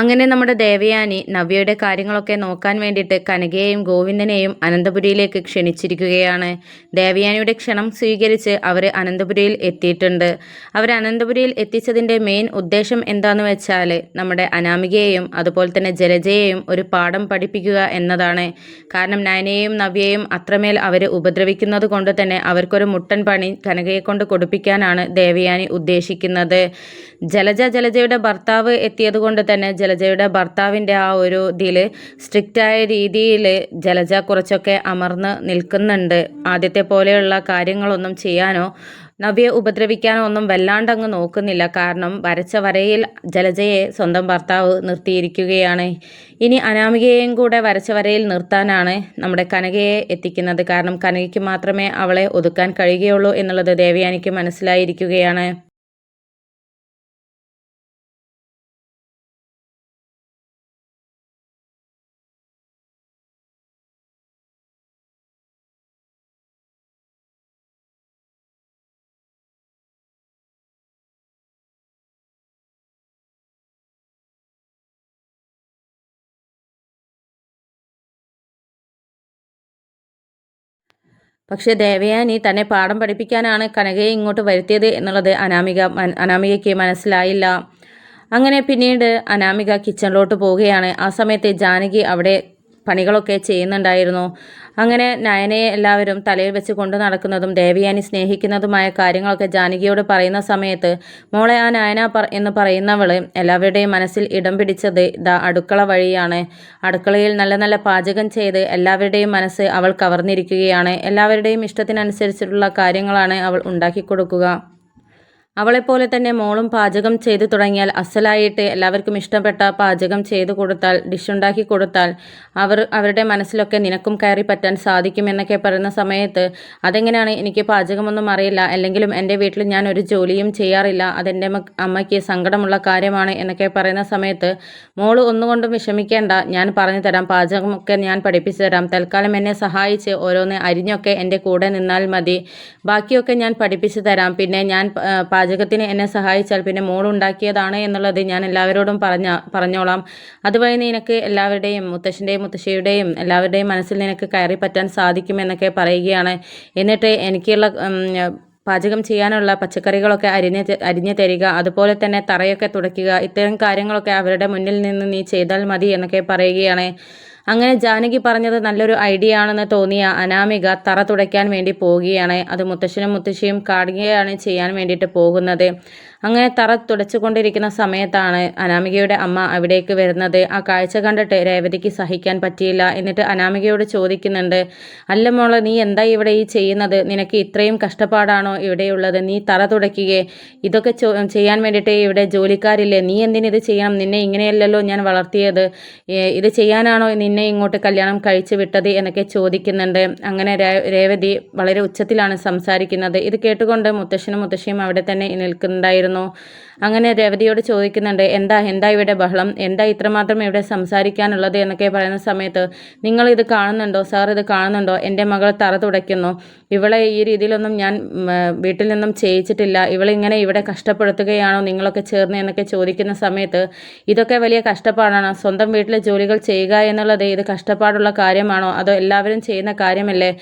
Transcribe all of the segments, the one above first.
അങ്ങനെ നമ്മുടെ ദേവയാനി നവ്യയുടെ കാര്യങ്ങളൊക്കെ നോക്കാൻ വേണ്ടിയിട്ട് കനകയെയും ഗോവിന്ദനെയും അനന്തപുരിയിലേക്ക് ക്ഷണിച്ചിരിക്കുകയാണ്. ദേവയാനിയുടെ ക്ഷണം സ്വീകരിച്ച് അവർ അനന്തപുരിയിൽ എത്തിയിട്ടുണ്ട്. അവർ അനന്തപുരിയിൽ എത്തിച്ചതിന്റെ മെയിൻ ഉദ്ദേശം എന്താണെന്ന് വെച്ചാൽ നമ്മുടെ അനാമികയെയും അതുപോലെ തന്നെ ജലജയെയും ഒരു പാഠം പഠിപ്പിക്കുക എന്നതാണ്. കാരണം നയനയെയും നവ്യയെയും അത്രമേൽ അവർ ഉപദ്രവിക്കുന്നത് കൊണ്ട് തന്നെ അവർക്കൊരു മുട്ടൻ പണി കനകയെ കൊണ്ട് കൊടുപ്പിക്കാനാണ് ദേവയാനി ഉദ്ദേശിക്കുന്നത്. ജലജ ജലജയുടെ ഭർത്താവ് എത്തിയത് കൊണ്ട് തന്നെ ജലജയുടെ ഭർത്താവിന്റെ ആ ഒരു ഇതിൽ സ്ട്രിക്റ്റായ രീതിയിൽ ജലജ കുറച്ചൊക്കെ അമർന്ന് നിൽക്കുന്നുണ്ട്. ആദ്യത്തെ പോലെയുള്ള കാര്യങ്ങളൊന്നും ചെയ്യാനോ നവ്യെ ഉപദ്രവിക്കാനോ ഒന്നും വല്ലാണ്ടങ്ങ് നോക്കുന്നില്ല. കാരണം വരച്ച വരയിൽ ജലജയെ സ്വന്തം ഭർത്താവ് നിർത്തിയിരിക്കുകയാണ്. ഇനി അനാമികയെയും കൂടെ വരച്ച വരയിൽ നിർത്താനാണ് നമ്മുടെ കനകയെ എത്തിക്കുന്നത്. കാരണം കനകയ്ക്ക് മാത്രമേ അവളെ ഒതുക്കാൻ കഴിയുകയുള്ളൂ എന്നുള്ളത് ദേവയാനിക്ക് മനസ്സിലായിരിക്കുകയാണ്. പക്ഷേ ദേവയാനി തന്നെ പാഠം പഠിപ്പിക്കാനാണ് കനകയെ ഇങ്ങോട്ട് വരുത്തിയത് എന്നുള്ളത് അനാമിക അനാമികയ്ക്ക് മനസ്സിലായില്ല. അങ്ങനെ പിന്നീട് അനാമിക കിച്ചണിലോട്ട് പോവുകയാണ്. ആ സമയത്ത് ജാനകി അവിടെ പണികളൊക്കെ ചെയ്യുന്നുണ്ടായിരുന്നു. അങ്ങനെ നയനയെ എല്ലാവരും തലയിൽ വെച്ച് കൊണ്ടു നടക്കുന്നതും ദേവിയാനി സ്നേഹിക്കുന്നതുമായ കാര്യങ്ങളൊക്കെ ജാനകിയോട് പറയുന്ന സമയത്ത് മോളെ ആ നയന എന്ന് പറയുന്നവൾ എല്ലാവരുടെയും മനസ്സിൽ ഇടം പിടിച്ചത് ഇതാ അടുക്കള വഴിയാണ്. അടുക്കളയിൽ നല്ല നല്ല പാചകം ചെയ്ത് എല്ലാവരുടെയും മനസ്സ് അവൾ കവർന്നിരിക്കുകയാണ്. എല്ലാവരുടെയും ഇഷ്ടത്തിനനുസരിച്ചിട്ടുള്ള കാര്യങ്ങളാണ് അവൾ ഉണ്ടാക്കി കൊടുക്കുക. അവളെപ്പോലെ തന്നെ മോളും പാചകം ചെയ്തു തുടങ്ങിയാൽ അസലായിട്ട് എല്ലാവർക്കും ഇഷ്ടപ്പെട്ട പാചകം ചെയ്തു കൊടുത്താൽ ഡിഷ് ഉണ്ടാക്കി കൊടുത്താൽ അവർ അവരുടെ മനസ്സിലൊക്കെ നിനക്കും കയറി പറ്റാൻ സാധിക്കും എന്നൊക്കെ പറയുന്ന സമയത്ത് അതെങ്ങനെയാണ്? എനിക്ക് പാചകമൊന്നും അറിയില്ല. അല്ലെങ്കിലും എന്റെ വീട്ടിൽ ഞാൻ ഒരു ജോലിയും ചെയ്യാറില്ല. അതെന്റെ അമ്മയ്ക്ക് സങ്കടമുള്ള കാര്യമാണ് എന്നൊക്കെ പറയുന്ന സമയത്ത് മോൾ ഒന്നുകൊണ്ടും വിഷമിക്കേണ്ട. ഞാൻ പറഞ്ഞു തരാം. പാചകമൊക്കെ ഞാൻ പഠിപ്പിച്ചു തരാം. തൽക്കാലം എന്നെ സഹായിച്ച് ഓരോന്ന് അരിഞ്ഞൊക്കെ എന്റെ കൂടെ നിന്നാൽ മതി. ബാക്കിയൊക്കെ ഞാൻ പഠിപ്പിച്ചു തരാം. പിന്നെ ഞാൻ പാചകത്തിന് എന്നെ സഹായിച്ചാൽ പിന്നെ മോൾ ഉണ്ടാക്കിയതാണ് എന്നുള്ളത് ഞാൻ എല്ലാവരോടും പറഞ്ഞ പറഞ്ഞോളാം. അതുവഴി നിനക്ക് എല്ലാവരുടെയും മുത്തശ്ശന്റെയും മുത്തശ്ശിയുടെയും എല്ലാവരുടെയും മനസ്സിൽ നിനക്ക് കയറി പറ്റാൻ സാധിക്കുമെന്നൊക്കെ പറയുകയാണ്. എന്നിട്ട് എനിക്കുള്ള പാചകം ചെയ്യാനുള്ള പച്ചക്കറികളൊക്കെ അരിഞ്ഞ് അരിഞ്ഞു തരിക അതുപോലെ തന്നെ തറയൊക്കെ തുടയ്ക്കുക ഇത്തരം കാര്യങ്ങളൊക്കെ അവരുടെ മുന്നിൽ നിന്ന് നീ ചെയ്താൽ മതി എന്നൊക്കെ പറയുകയാണ്. അങ്ങനെ ജാനകി പറഞ്ഞത് നല്ലൊരു ഐഡിയ ആണെന്ന് തോന്നിയ അനാമിക തറ തുടയ്ക്കാൻ വേണ്ടി പോവുകയാണ്. അത് മുത്തശ്ശനും മുത്തശ്ശിയും കാടുകയാണ് ചെയ്യാൻ വേണ്ടിയിട്ട് പോകുന്നത്. അങ്ങനെ തറ തുടച്ചുകൊണ്ടിരിക്കുന്ന സമയത്താണ് അനാമികയുടെ അമ്മ അവിടേക്ക് വരുന്നത്. ആ കാഴ്ച കണ്ടിട്ട് രേവതിക്ക് സഹിക്കാൻ പറ്റിയില്ല. എന്നിട്ട് അനാമികയോട് ചോദിക്കുന്നുണ്ട് അല്ല മോളെ നീ എന്താ ഇവിടെ ഈ ചെയ്യുന്നത്? നിനക്ക് ഇത്രയും കഷ്ടപ്പാടാണോ ഇവിടെയുള്ളത്? നീ തറ തുടയ്ക്കുകയെ. ഇതൊക്കെ ചെയ്യാൻ വേണ്ടിയിട്ട് ഇവിടെ ജോലിക്കാരില്ലേ? നീ എന്തിനിത് ചെയ്യണം? നിന്നെ ഇങ്ങനെയല്ലല്ലോ ഞാൻ വളർത്തിയത്. ഇത് ചെയ്യാനാണോ നിന്നെ ഇങ്ങോട്ട് കല്യാണം കഴിച്ചു വിട്ടത്? എന്നൊക്കെ ചോദിക്കുന്നുണ്ട്. അങ്ങനെ രേവതി വളരെ ഉച്ചത്തിലാണ് സംസാരിക്കുന്നത്. ഇത് കേട്ടുകൊണ്ട് മുത്തശ്ശനും മുത്തശ്ശിയും അവിടെ തന്നെ നിൽക്കുന്നുണ്ടായിരുന്നു. ഉണ്ടായിരുന്നു അങ്ങനെ രേവതിയോട് ചോദിക്കുന്നുണ്ട് എന്താ എന്താ ഇവിടെ ബഹളം? എന്താ ഇത്രമാത്രം ഇവിടെ സംസാരിക്കാനുള്ളത്? എന്നൊക്കെ പറയുന്ന സമയത്ത് നിങ്ങൾ ഇത് കാണുന്നുണ്ടോ? സാർ ഇത് കാണുന്നുണ്ടോ? എന്റെ മകൾ തറ തുടയ്ക്കുന്നു. ഇവളെ ഈ രീതിയിലൊന്നും ഞാൻ വീട്ടിൽ നിന്നും ചെയ്യിച്ചിട്ടില്ല ഇവളിങ്ങനെ ഇവിടെ കഷ്ടപ്പെടുത്തുകയാണോ നിങ്ങളൊക്കെ ചേർന്ന്? എന്നൊക്കെ ചോദിക്കുന്ന സമയത്ത് ഇതൊക്കെ വലിയ കഷ്ടപ്പാടാണ്. സ്വന്തം വീട്ടിലെ ജോലികൾ ചെയ്യുക എന്നുള്ളത് ഇത് കഷ്ടപ്പാടുള്ള കാര്യമാണോ? അതോ എല്ലാവരും ചെയ്യുന്ന കാര്യമല്ലേ?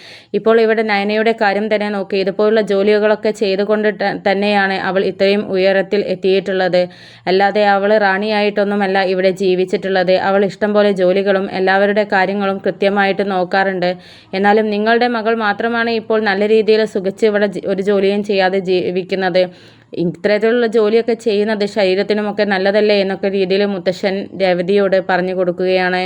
ഇപ്പോൾ ഇവിടെ നയനയുടെ കാര്യം തന്നെ നോക്കി. ഇതുപോലുള്ള ജോലികളൊക്കെ ചെയ്തുകൊണ്ട് തന്നെയാണ് അവൾ ഇത്രയും ഉയരത്തിൽ എത്തിയിട്ടുള്ളത്. അല്ലാതെ അവൾ റാണിയായിട്ടൊന്നുമല്ല ഇവിടെ ജീവിച്ചിട്ടുള്ളത്. അവൾ ഇഷ്ടം പോലെ ജോലികളും എല്ലാവരുടെ കാര്യങ്ങളും കൃത്യമായിട്ട് നോക്കാറുണ്ട്. എന്നാലും നിങ്ങളുടെ മകൾ മാത്രമാണ് ഇപ്പോൾ നല്ല രീതിയിൽ സുഖിച്ച് ഇവിടെ ഒരു ജോലിയും ചെയ്യാതെ ജീവിക്കുന്നത്. ഇത്തരത്തിലുള്ള ജോലിയൊക്കെ ചെയ്യുന്നത് ശരീരത്തിനുമൊക്കെ നല്ലതല്ലേ എന്നൊക്കെ രീതിയിൽ മുത്തശ്ശൻ രവതിയോട് പറഞ്ഞു കൊടുക്കുകയാണ്.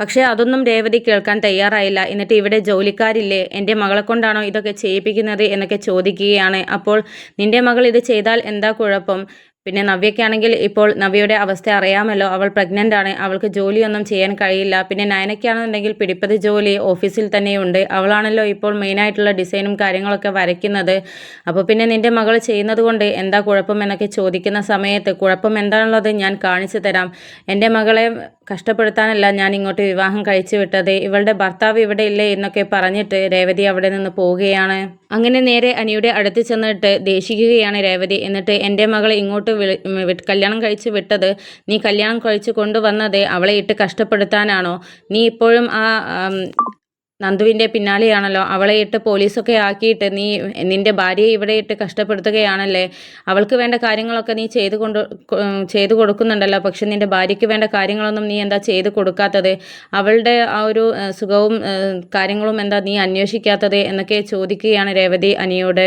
പക്ഷേ അതൊന്നും രേവതി കേൾക്കാൻ തയ്യാറായില്ല. എന്നിട്ട് ഇവിടെ ജോലിക്കാരില്ലേ? എന്റെ മകളെ കൊണ്ടാണോ ഇതൊക്കെ ചെയ്യിപ്പിക്കുന്നത് എന്നൊക്കെ ചോദിക്കുകയാണ്. അപ്പോൾ നിന്റെ മകൾ ഇത് ചെയ്താൽ എന്താ കുഴപ്പം? പിന്നെ നവ്യക്കാണെങ്കിൽ ഇപ്പോൾ നവ്യയുടെ അവസ്ഥ അറിയാമല്ലോ. അവൾ പ്രഗ്നന്റ് ആണ്. അവൾക്ക് ജോലിയൊന്നും ചെയ്യാൻ കഴിയില്ല. പിന്നെ നയനയ്ക്കാണെന്നുണ്ടെങ്കിൽ പിടിപ്പത് ജോലി ഓഫീസിൽ തന്നെയുണ്ട്. അവളാണല്ലോ ഇപ്പോൾ മെയിനായിട്ടുള്ള ഡിസൈനും കാര്യങ്ങളൊക്കെ വരയ്ക്കുന്നത്. അപ്പോൾ പിന്നെ നിന്റെ മകൾ ചെയ്യുന്നത് കൊണ്ട് എന്താ കുഴപ്പം എന്നൊക്കെ ചോദിക്കുന്ന സമയത്ത് കുഴപ്പം എന്താണുള്ളത് ഞാൻ കാണിച്ചു തരാം. എന്റെ മകളെ കഷ്ടപ്പെടുത്താനല്ല ഞാൻ ഇങ്ങോട്ട് വിവാഹം കഴിച്ചു വിട്ടത്. ഇവളുടെ ഭർത്താവ് ഇവിടെ ഇല്ലേ എന്നൊക്കെ പറഞ്ഞിട്ട് രേവതി അവിടെ നിന്ന് പോവുകയാണ്. അങ്ങനെ നേരെ അനിയുടെ അടുത്ത് ചെന്നിട്ട് ദേഷിക്കുകയാണ് രേവതി. എന്നിട്ട് എന്റെ മകളെ ഇങ്ങോട്ട് കല്യാണം കഴിച്ച് വിട്ടത്. നീ കല്യാണം കഴിച്ച് കൊണ്ടുവന്നത് അവളെ ഇട്ട് കഷ്ടപ്പെടുത്താനാണോ? നീ ഇപ്പോഴും ആം, നന്ദുവിന്റെ പിന്നാലെയാണല്ലോ. അവളെ ഇട്ട് പോലീസൊക്കെ ആക്കിയിട്ട് നീ നിന്റെ ഭാര്യയെ ഇവിടെ ഇട്ട് കഷ്ടപ്പെടുത്തുകയാണല്ലേ? അവൾക്ക് വേണ്ട കാര്യങ്ങളൊക്കെ നീ ചെയ്തു കൊണ്ട് ചെയ്തു കൊടുക്കുന്നുണ്ടല്ലോ. പക്ഷെ നിന്റെ ഭാര്യയ്ക്ക് വേണ്ട കാര്യങ്ങളൊന്നും നീ എന്താ ചെയ്തു കൊടുക്കാത്തത്? അവളുടെ ആ ഒരു സുഖവും കാര്യങ്ങളും എന്താ നീ അന്വേഷിക്കാത്തത്? എന്നൊക്കെ ചോദിക്കുകയാണ് രേവതി അനിയോട്.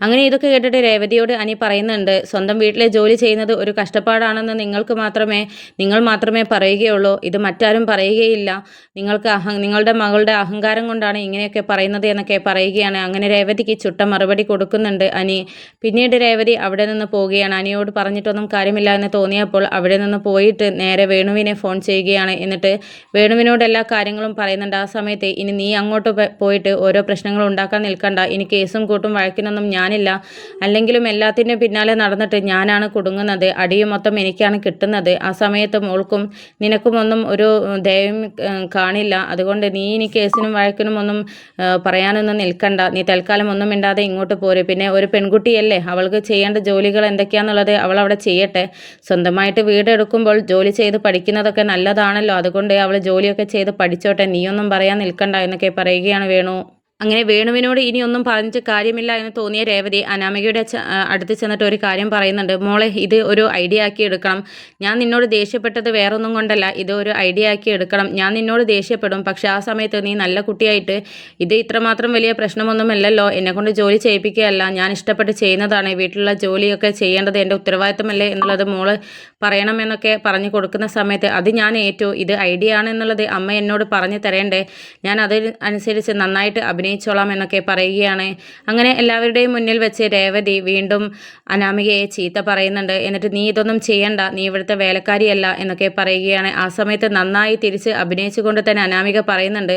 അങ്ങനെ ഇതൊക്കെ കേട്ടിട്ട് രേവതിയോട് അനി പറയുന്നുണ്ട് സ്വന്തം വീട്ടിലെ ജോലി ചെയ്യുന്നത് ഒരു കഷ്ടപ്പാടാണെന്ന് നിങ്ങൾക്ക് മാത്രമേ നിങ്ങൾ മാത്രമേ പറയുകയുള്ളൂ. ഇത് മറ്റാരും പറയുകയില്ല. നിങ്ങൾക്ക് അഹ നിങ്ങളുടെ മകളുടെ അഹങ്കാരം കൊണ്ടാണ് ഇങ്ങനെയൊക്കെ പറയുന്നത് എന്നൊക്കെ പറയുകയാണ്. അങ്ങനെ രേവതിക്ക് ചുട്ട മറുപടി കൊടുക്കുന്നുണ്ട് അനി. പിന്നീട് രേവതി അവിടെ നിന്ന് പോവുകയാണ്. അനിയോട് പറഞ്ഞിട്ടൊന്നും കാര്യമില്ല എന്ന് തോന്നിയപ്പോൾ അവിടെ നിന്ന് പോയിട്ട് നേരെ വേണുവിനെ ഫോൺ ചെയ്യുകയാണ്. എന്നിട്ട് വേണുവിനോട് എല്ലാ കാര്യങ്ങളും പറയുന്നുണ്ട്. ആ സമയത്ത് ഇനി നീ അങ്ങോട്ട് പോയിട്ട് ഓരോ പ്രശ്നങ്ങൾ ഉണ്ടാക്കാൻ നിൽക്കണ്ട. ഇനി കേസും കൂട്ടും വഴക്കിനൊന്നും ഞാനില്ല അല്ലെങ്കിലും എല്ലാത്തിന്റെ പിന്നാലെ നടന്നിട്ട് ഞാനാണ് കുടുങ്ങുന്നത്. അടിയും മൊത്തം എനിക്കാണ് കിട്ടുന്നത്. ആ സമയത്ത് മോൾക്കും നിനക്കും ഒന്നും ഒരു ദയം കാണില്ല. അതുകൊണ്ട് നീ ഇനി കേസിനും വഴക്കിനും ഒന്നും പറയാനൊന്നും നിൽക്കണ്ട. നീ തൽക്കാലം ഒന്നും മിണ്ടാതെ ഇങ്ങോട്ട് പോരെ. പിന്നെ ഒരു പെൺകുട്ടിയല്ലേ? അവൾക്ക് ചെയ്യേണ്ട ജോലികൾ എന്തൊക്കെയാണെന്നുള്ളത് അവൾ അവിടെ ചെയ്യട്ടെ. സ്വന്തമായിട്ട് വീടെടുക്കുമ്പോൾ ജോലി ചെയ്ത് പഠിക്കുന്നതൊക്കെ നല്ലതാണല്ലോ. അതുകൊണ്ട് അവൾ ജോലിയൊക്കെ ചെയ്ത് പഠിച്ചോട്ടെ. നീയൊന്നും പറയാൻ നിൽക്കണ്ട എന്നൊക്കെ പറയുകയാണ് വേണു. അങ്ങനെ വേണുവിനോട് ഇനി ഒന്നും പറഞ്ഞിട്ട് കാര്യമില്ല എന്ന് തോന്നിയ രേവതി അനാമികയുടെ അടുത്ത് ചെന്നിട്ട് ഒരു കാര്യം പറയുന്നുണ്ട്. മോളെ ഇത് ഒരു ഐഡിയ ആക്കി എടുക്കണം. ഞാൻ നിന്നോട് ദേഷ്യപ്പെട്ടത് വേറൊന്നും കൊണ്ടല്ല. ഇത് ഒരു ഐഡിയ ആക്കി എടുക്കണം. ഞാൻ നിന്നോട് ദേഷ്യപ്പെടും. പക്ഷെ ആ സമയത്ത് നീ നല്ല കുട്ടിയായിട്ട് ഇത് ഇത്രമാത്രം വലിയ പ്രശ്നമൊന്നുമല്ലല്ലോ. എന്നെ കൊണ്ട് ജോലി ചെയ്യിപ്പിക്കുകയല്ല. ഞാൻ ഇഷ്ടപ്പെട്ട് ചെയ്യുന്നതാണ്. വീട്ടിലുള്ള ജോലിയൊക്കെ ചെയ്യേണ്ടത് എന്റെ ഉത്തരവാദിത്തമല്ലേ എന്നുള്ളത് മോൾ പറയണമെന്നൊക്കെ പറഞ്ഞു കൊടുക്കുന്ന സമയത്ത് അത് ഞാൻ ഏറ്റു. ഇത് ഐഡിയ ആണെന്നുള്ളത് അമ്മ എന്നോട് പറഞ്ഞു തരേണ്ടേ. ഞാൻ അതിന് അനുസരിച്ച് നന്നായിട്ട് അഭിനയിച്ചോളാം എന്നൊക്കെ പറയുകയാണ്. അങ്ങനെ എല്ലാവരുടെയും മുന്നിൽ വെച്ച് രേവതി വീണ്ടും അനാമികയെ ചീത്ത പറയുന്നുണ്ട്. എന്നിട്ട് നീ ഇതൊന്നും ചെയ്യണ്ട. നീ ഇവിടുത്തെ വേലക്കാരിയല്ല എന്നൊക്കെ പറയുകയാണ്. ആ സമയത്ത് നന്നായി തിരിച്ച് അഭിനയിച്ചുകൊണ്ട് തന്നെ അനാമിക പറയുന്നുണ്ട്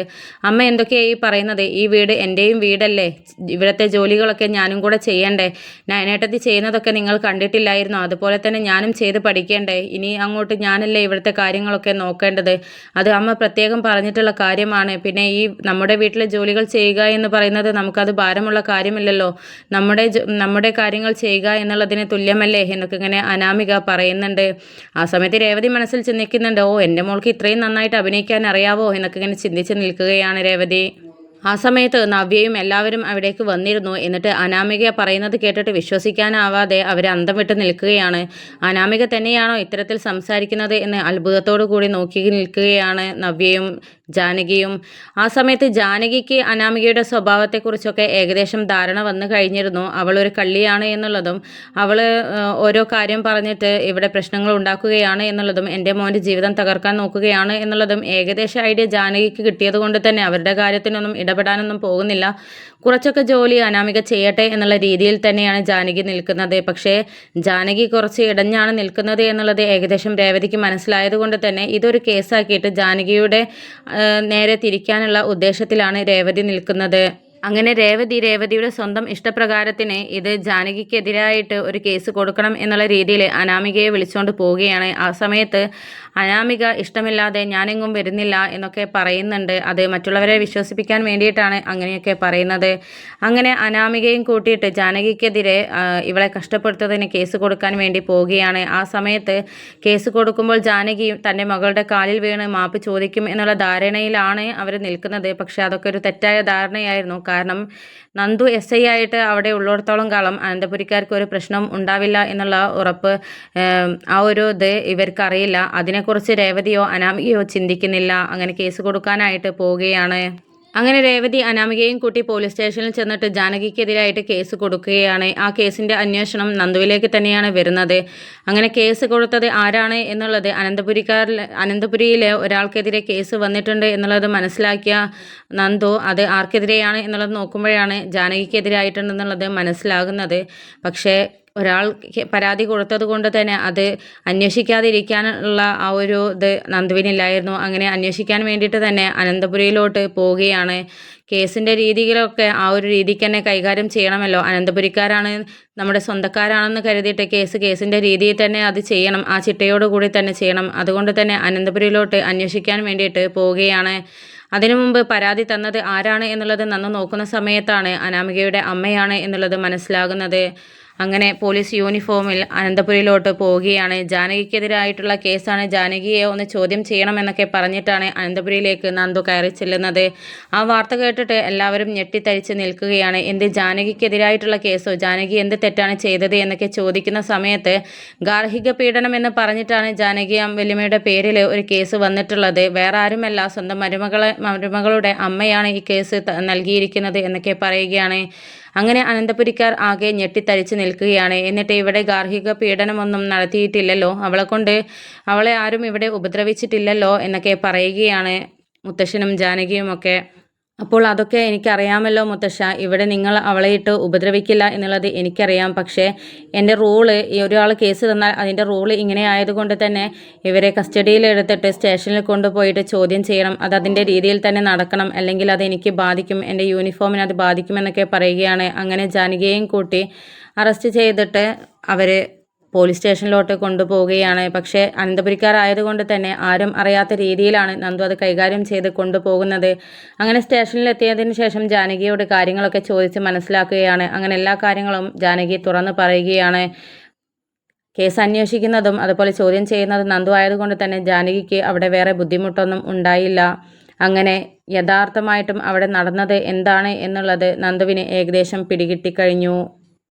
അമ്മ എന്തൊക്കെയാണ് ഈ പറയുന്നത്? ഈ വീട് എന്റെയും വീടല്ലേ? ഇവിടുത്തെ ജോലികളൊക്കെ ഞാനും കൂടെ ചെയ്യണ്ടേ? നയനേട്ടത്തി ചെയ്യുന്നതൊക്കെ നിങ്ങൾ കണ്ടിട്ടില്ലായിരുന്നു. അതുപോലെ തന്നെ ഞാനും ചെയ്ത് പഠിക്കേണ്ടേ? ഇനി അങ്ങോട്ട് ഞാനല്ലേ ഇവിടുത്തെ കാര്യങ്ങളൊക്കെ നോക്കേണ്ടത്? അത് അമ്മ പ്രത്യേകം പറഞ്ഞിട്ടുള്ള കാര്യമാണ്. പിന്നെ ഈ നമ്മുടെ വീട്ടിലെ ജോലികൾ ചെയ്യുക എന്ന് പറയുന്നത് നമുക്കത് ഭാരമുള്ള കാര്യമില്ലല്ലോ. നമ്മുടെ നമ്മുടെ കാര്യങ്ങൾ ചെയ്യുക എന്നുള്ളതിന് തുല്യമല്ലേ എന്നൊക്കെ ഇങ്ങനെ അനാമിക പറയുന്നുണ്ട്. ആ സമയത്ത് രേവതി മനസ്സിൽ ചിന്തിക്കുന്നുണ്ട് ഓ എന്റെ മോൾക്ക് ഇത്രയും നന്നായിട്ട് അഭിനയിക്കാൻ അറിയാവോ? എന്നൊക്കെ ഇങ്ങനെ ചിന്തിച്ച് നിൽക്കുകയാണ് രേവതി. ആ സമയത്ത് നവ്യയും എല്ലാവരും അവിടേക്ക് വന്നിരുന്നു. എന്നിട്ട് അനാമിക പറയുന്നത് കേട്ടിട്ട് വിശ്വസിക്കാനാവാതെ അവർ അന്തം വിട്ട് നിൽക്കുകയാണ്. അനാമിക തന്നെയാണോ ഇത്തരത്തിൽ സംസാരിക്കുന്നത് എന്ന് അത്ഭുതത്തോടു കൂടി നോക്കി നിൽക്കുകയാണ് നവ്യയും ജാനകിയും. ആ സമയത്ത് ജാനകിക്ക് അനാമികയുടെ സ്വഭാവത്തെക്കുറിച്ചൊക്കെ ഏകദേശം ധാരണ വന്നു കഴിഞ്ഞിരുന്നു. അവൾ ഒരു കള്ളിയാണ് എന്നുള്ളതും അവൾ ഓരോ കാര്യം പറഞ്ഞിട്ട് ഇവിടെ പ്രശ്നങ്ങൾ ഉണ്ടാക്കുകയാണ് എന്നുള്ളതും എന്റെ മോന്റെ ജീവിതം തകർക്കാൻ നോക്കുകയാണ് എന്നുള്ളതും ഏകദേശം ഐഡിയ ജാനകിക്ക് കിട്ടിയത് കൊണ്ട് തന്നെ അവരുടെ കാര്യത്തിനൊന്നും ഇടപെടാനൊന്നും പോകുന്നില്ല. കുറച്ചൊക്കെ ജോലി അനാമിക ചെയ്യട്ടെ എന്നുള്ള രീതിയിൽ തന്നെയാണ് ജാനകി നിൽക്കുന്നത്. പക്ഷേ ജാനകി കുറച്ച് ഇടഞ്ഞാണ് നിൽക്കുന്നത് എന്നുള്ളത് ഏകദേശം രേവതിക്ക് മനസ്സിലായത് കൊണ്ട് തന്നെ ഇതൊരു കേസാക്കിയിട്ട് ജാനകിയുടെ നേരെ തിരിക്കാനുള്ള ഉദ്ദേശത്തിലാണ് രേവതി നിൽക്കുന്നത്. അങ്ങനെ രേവതി രേവതിയുടെ സ്വന്തം ഇഷ്ടപ്രകാരത്തിന് ഇത് ജാനകിക്കെതിരായിട്ട് ഒരു കേസ് കൊടുക്കണം എന്നുള്ള രീതിയിൽ അനാമികയെ വിളിച്ചുകൊണ്ട് പോവുകയാണ്. ആ സമയത്ത് അനാമിക ഇഷ്ടമില്ലാതെ ഞാനെങ്ങും വരുന്നില്ല എന്നൊക്കെ പറയുന്നുണ്ട്. അത് മറ്റുള്ളവരെ വിശ്വസിപ്പിക്കാൻ വേണ്ടിയിട്ടാണ് അങ്ങനെയൊക്കെ പറയുന്നത്. അങ്ങനെ അനാമികയും കൂട്ടിയിട്ട് ജാനകിക്കെതിരെ ഇവളെ കഷ്ടപ്പെടുത്തതിന് കേസ് കൊടുക്കാൻ വേണ്ടി പോവുകയാണ്. ആ സമയത്ത് കേസ് കൊടുക്കുമ്പോൾ ജാനകി തന്റെ മകളുടെ കാലിൽ വീണ് മാപ്പ് ചോദിക്കും എന്നുള്ള ധാരണയിലാണ് അവർ നിൽക്കുന്നത്. പക്ഷേ അതൊക്കെ ഒരു തെറ്റായ ധാരണയായിരുന്നു. കാരണം നന്ദു എസ് ഐ ആയിട്ട് അവിടെ ഉള്ളിടത്തോളം കാലം അനന്തപുരിക്കാർക്ക് ഒരു പ്രശ്നം ഉണ്ടാവില്ല എന്നുള്ള ഉറപ്പ് ആ ഒരു ഇത് ഇവർക്കറിയില്ല. അതിനെക്കുറിച്ച് രേവതിയോ അനാമികയോ ചിന്തിക്കുന്നില്ല. അങ്ങനെ കേസ് കൊടുക്കാനായിട്ട് പോവുകയാണ്. അങ്ങനെ രേവതി അനാമികയും കൂട്ടി പോലീസ് സ്റ്റേഷനിൽ ചെന്നിട്ട് ജാനകിക്കെതിരായിട്ട് കേസ് കൊടുക്കുകയാണ്. ആ കേസിന്റെ അന്വേഷണം നന്ദുവിലേക്ക് തന്നെയാണ് വരുന്നത്. അങ്ങനെ കേസ് കൊടുത്തത് ആരാണ് എന്നുള്ളത് അനന്തപുരിക്കാരിൽ അനന്തപുരിയിലെ ഒരാൾക്കെതിരെ കേസ് വന്നിട്ടുണ്ട് എന്നുള്ളത് മനസ്സിലാക്കിയ നന്ദു അത് ആർക്കെതിരെയാണ് എന്നുള്ളത് നോക്കുമ്പോഴാണ് ജാനകിക്കെതിരായിട്ടുണ്ടെന്നുള്ളത് മനസ്സിലാകുന്നത്. പക്ഷേ ഒരാൾ പരാതി കൊടുത്തത് കൊണ്ട് തന്നെ അത് അന്വേഷിക്കാതിരിക്കാനുള്ള ആ ഒരു ഇത് നന്ദുവിനില്ലായിരുന്നു. അങ്ങനെ അന്വേഷിക്കാൻ വേണ്ടിയിട്ട് തന്നെ അനന്തപുരിയിലോട്ട് പോവുകയാണ്. കേസിന്റെ രീതികളൊക്കെ ആ ഒരു രീതിക്ക് തന്നെ കൈകാര്യം ചെയ്യണമല്ലോ. അനന്തപുരിക്കാരാണ് നമ്മുടെ സ്വന്തക്കാരാണെന്ന് കരുതിയിട്ട് കേസ് കേസിന്റെ രീതിയിൽ തന്നെ അത് ചെയ്യണം. ആ ചിട്ടയോട് കൂടി തന്നെ ചെയ്യണം. അതുകൊണ്ട് തന്നെ അനന്തപുരിയിലോട്ട് അന്വേഷിക്കാൻ വേണ്ടിയിട്ട് പോവുകയാണ്. അതിനു മുമ്പ് പരാതി തന്നത് ആരാണ് എന്നുള്ളത് നന്ന് നോക്കുന്ന സമയത്താണ് അനാമികയുടെ അമ്മയാണ് എന്നുള്ളത് മനസ്സിലാകുന്നത്. അങ്ങനെ പോലീസ് യൂണിഫോമിൽ അനന്തപുരിയിലോട്ട് പോവുകയാണ്. ജാനകിക്കെതിരായിട്ടുള്ള കേസാണ് ജാനകിയെ ഒന്ന് ചോദ്യം ചെയ്യണമെന്നൊക്കെ പറഞ്ഞിട്ടാണ് അനന്തപുരിയിലേക്ക് നന്ദു കയറി ചെല്ലുന്നത്. ആ വാർത്ത കേട്ടിട്ട് എല്ലാവരും ഞെട്ടിത്തരിച്ച് നിൽക്കുകയാണ്. എന്ത് ജാനകിക്കെതിരായിട്ടുള്ള കേസോ ജാനകി എന്ത് തെറ്റാണ് ചെയ്തത് എന്നൊക്കെ ചോദിക്കുന്ന സമയത്ത് ഗാർഹിക പീഡനം എന്ന് പറഞ്ഞിട്ടാണ് ജാനകി വല്യമ്മയുടെ പേരിൽ ഒരു കേസ് വന്നിട്ടുള്ളത്. വേറെ ആരുമല്ല സ്വന്തം മരുമകളെ മരുമകളുടെ അമ്മയാണ് ഈ കേസ് നൽകിയിരിക്കുന്നത് എന്നൊക്കെ പറയുകയാണ്. അങ്ങനെ അനന്തപുരിക്കാർ ആകെ ഞെട്ടിത്തരിച്ചു നിൽക്കുകയാണ്. എന്നിട്ട് ഇവിടെ ഗാർഹിക പീഡനമൊന്നും നടത്തിയിട്ടില്ലല്ലോ. അവളെ കൊണ്ട് അവളെ ആരും ഇവിടെ ഉപദ്രവിച്ചിട്ടില്ലല്ലോ എന്നൊക്കെ പറയുകയാണ് മുത്തശ്ശനും ജാനകിയും ഒക്കെ. അപ്പോൾ അതൊക്കെ എനിക്കറിയാമല്ലോ മുത്തശ്ശ. ഇവിടെ നിങ്ങൾ അവളെ ഇട്ട് ഉപദ്രവിക്കില്ല എന്നുള്ളത് എനിക്കറിയാം. പക്ഷേ എന്റെ റൂൾ ഈ ഒരാൾ കേസ് തന്നാൽ അതിന്റെ റൂൾ ഇങ്ങനെ ആയതുകൊണ്ട് തന്നെ ഇവരെ കസ്റ്റഡിയിൽ എടുത്തിട്ട് സ്റ്റേഷനിൽ കൊണ്ടുപോയിട്ട് ചോദ്യം ചെയ്യണം. അത് അതിന്റെ രീതിയിൽ തന്നെ നടക്കണം. അല്ലെങ്കിൽ അത് എനിക്ക് ബാധിക്കും. എന്റെ യൂണിഫോമിന് അത് ബാധിക്കുമെന്നൊക്കെ പറയുകയാണ്. അങ്ങനെ ജാനകിയെയും കൂട്ടി അറസ്റ്റ് ചെയ്തിട്ട് അവർ പോലീസ് സ്റ്റേഷനിലോട്ട് കൊണ്ടുപോവുകയാണ്. പക്ഷേ അനന്തപുരിക്കാരായതുകൊണ്ട് തന്നെ ആരും അറിയാത്ത രീതിയിലാണ് നന്ദു അത് കൈകാര്യം ചെയ്ത് കൊണ്ടുപോകുന്നത്. അങ്ങനെ സ്റ്റേഷനിലെത്തിയതിന് ശേഷം ജാനകിയോട് കാര്യങ്ങളൊക്കെ ചോദിച്ച് മനസ്സിലാക്കുകയാണ്. അങ്ങനെ എല്ലാ കാര്യങ്ങളും ജാനകി തുറന്ന് പറയുകയാണ്. കേസ് അന്വേഷിക്കുന്നതും അതുപോലെ ചോദ്യം ചെയ്യുന്നതും നന്ദു ആയതുകൊണ്ട് തന്നെ ജാനകിക്ക് അവിടെ വേറെ ബുദ്ധിമുട്ടൊന്നും ഉണ്ടായില്ല. അങ്ങനെ യഥാർത്ഥമായിട്ടും അവിടെ നടന്നത് എന്താണ് എന്നുള്ളത് നന്ദുവിന് ഏകദേശം പിടികിട്ടിക്കഴിഞ്ഞു.